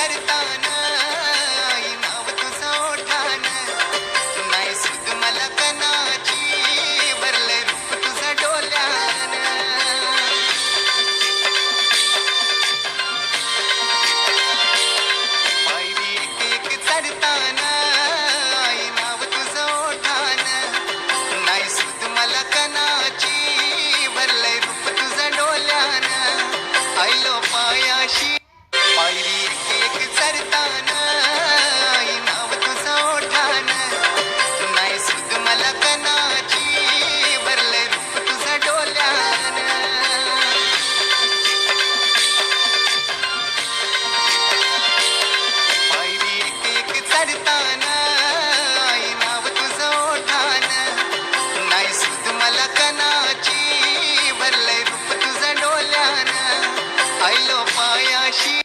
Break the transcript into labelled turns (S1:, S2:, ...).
S1: करताना पायाशी